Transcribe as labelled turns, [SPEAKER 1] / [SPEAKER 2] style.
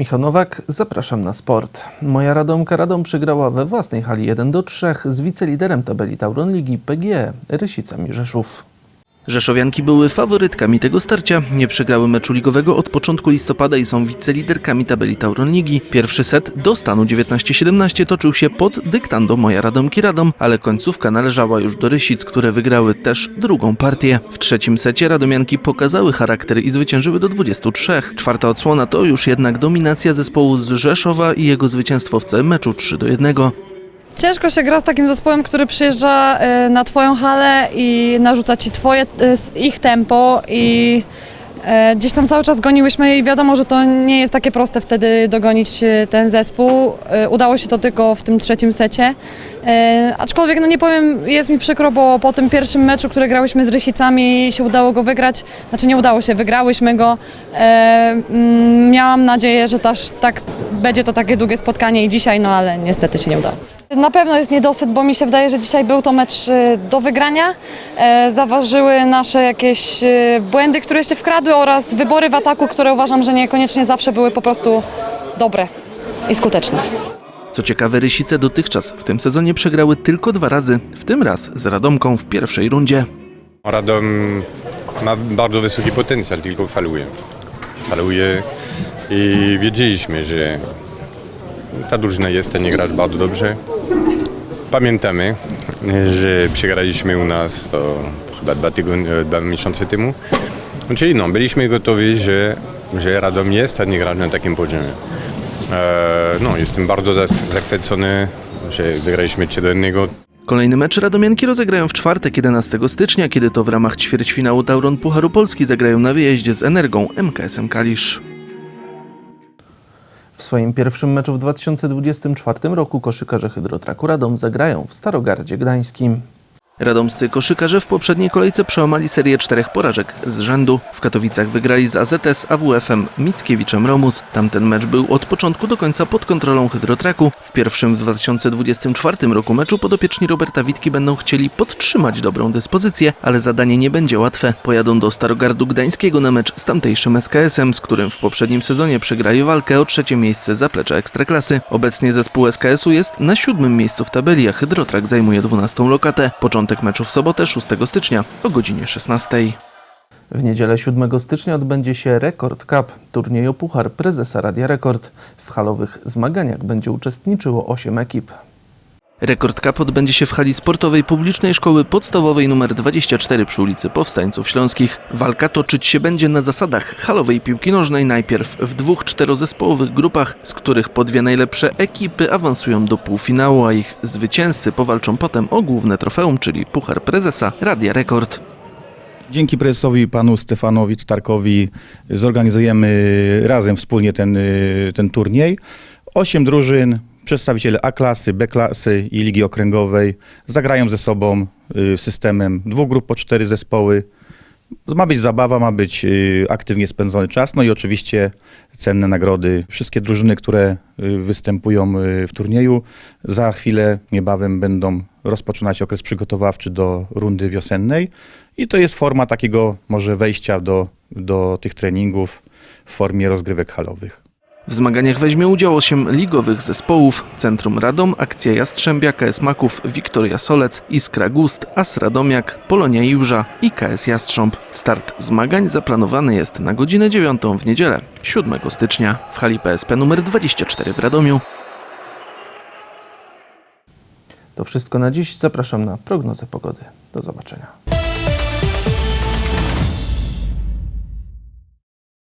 [SPEAKER 1] Michał Nowak, zapraszam na sport. Moja Radomka Radom przegrała we własnej hali 1 do 3 z wiceliderem tabeli Tauron Ligi PGE Rysicami Rzeszów. Rzeszowianki były faworytkami tego starcia, nie przegrały meczu ligowego od początku listopada i są wiceliderkami tabeli Tauron Ligi. Pierwszy set do stanu 19-17 toczył się pod dyktando Moja Radomki Radom, ale końcówka należała już do Rysic, które wygrały też drugą partię. W trzecim secie Radomianki pokazały charakter i zwyciężyły do 23. Czwarta odsłona to już jednak dominacja zespołu z Rzeszowa i jego zwycięstwo w całym meczu 3 do 1.
[SPEAKER 2] Ciężko się gra z takim zespołem, który przyjeżdża e, na twoją halę i narzuca ci twoje, e, ich tempo i e, gdzieś tam cały czas goniłyśmy i wiadomo, że to nie jest takie proste wtedy dogonić ten zespół. Udało się to tylko w tym trzecim secie. Aczkolwiek no nie powiem, jest mi przykro, bo po tym pierwszym meczu, który grałyśmy z Rysicami się udało go wygrać. Znaczy nie udało się, wygrałyśmy go. Mm, Miałam nadzieję, że też tak będzie to takie długie spotkanie i dzisiaj, no ale niestety się nie udało. Na pewno jest niedosyt, bo mi się wydaje, że dzisiaj był to mecz e, do wygrania. E, Zaważyły nasze jakieś e, błędy, które się wkradły oraz wybory w ataku, które uważam, że niekoniecznie zawsze były po prostu dobre i skuteczne.
[SPEAKER 1] Co ciekawe, Rysice dotychczas w tym sezonie przegrały tylko dwa razy, w tym raz z Radomką w pierwszej rundzie.
[SPEAKER 3] Radom ma bardzo wysoki potencjał, tylko faluje. Faluje i wiedzieliśmy, że ta drużyna jest, ten nie grasz bardzo dobrze. Pamiętamy, że przegraliśmy u nas to chyba dwa, tygodnie, dwa miesiące temu. Czyli no, byliśmy gotowi, że, że Radom jest, a nie grać na takim poziomie. E, no, jestem bardzo za- zachwycony, że wygraliśmy 3 do 1.
[SPEAKER 1] Kolejny mecz Radomianki rozegrają w czwartek 11 stycznia, kiedy to w ramach ćwierćfinału Tauron Pucharu Polski zagrają na wyjeździe z Energią MKS-em Kalisz. W swoim pierwszym meczu w 2024 roku koszykarze Hydrotraku Radom zagrają w Starogardzie Gdańskim. Radomscy koszykarze w poprzedniej kolejce przełamali serię czterech porażek z rzędu. W Katowicach wygrali z AZS AWF-em Mickiewiczem Romus. Tamten mecz był od początku do końca pod kontrolą Hydrotraku. W pierwszym w 2024 roku meczu podopieczni Roberta Witki będą chcieli podtrzymać dobrą dyspozycję, ale zadanie nie będzie łatwe. Pojadą do Starogardu Gdańskiego na mecz z tamtejszym SKS-em, z którym w poprzednim sezonie przegrali walkę o trzecie miejsce zaplecza Ekstraklasy. Obecnie zespół SKS-u jest na siódmym miejscu w tabeli, a Hydrotrak zajmuje 12 lokatę. Początek meczu w sobotę 6 stycznia o godzinie 16. W niedzielę 7 stycznia odbędzie się Rekord Cup, turniej o Puchar Prezesa Radia Rekord. W halowych zmaganiach będzie uczestniczyło 8 ekip. Rekord Cup odbędzie się w hali sportowej publicznej szkoły podstawowej nr 24 przy ulicy Powstańców Śląskich. Walka toczyć się będzie na zasadach halowej piłki nożnej najpierw w dwóch czterozespołowych grupach, z których po dwie najlepsze ekipy awansują do półfinału, a ich zwycięzcy powalczą potem o główne trofeum, czyli Puchar Prezesa Radia Rekord.
[SPEAKER 4] Dzięki prezesowi panu Stefanowi Tatarkowi zorganizujemy razem wspólnie ten, y, ten turniej. Osiem drużyn, przedstawiciele A klasy, B klasy i ligi okręgowej zagrają ze sobą y, systemem dwóch grup po cztery zespoły. Ma być zabawa, ma być y, aktywnie spędzony czas, no i oczywiście cenne nagrody. Wszystkie drużyny, które y, występują w turnieju, za chwilę, niebawem będą rozpoczynać okres przygotowawczy do rundy wiosennej i to jest forma takiego może wejścia do, do tych treningów w formie rozgrywek halowych.
[SPEAKER 1] W zmaganiach weźmie udział 8 ligowych zespołów. Centrum Radom, Akcja Jastrzębia, KS Maków, Wiktoria Solec, Iskra Gust, AS Radomiak, Polonia Jurza i KS Jastrząb. Start zmagań zaplanowany jest na godzinę 9 w niedzielę, 7 stycznia w hali PSP nr 24 w Radomiu. To wszystko na dziś. Zapraszam na prognozę pogody. Do zobaczenia.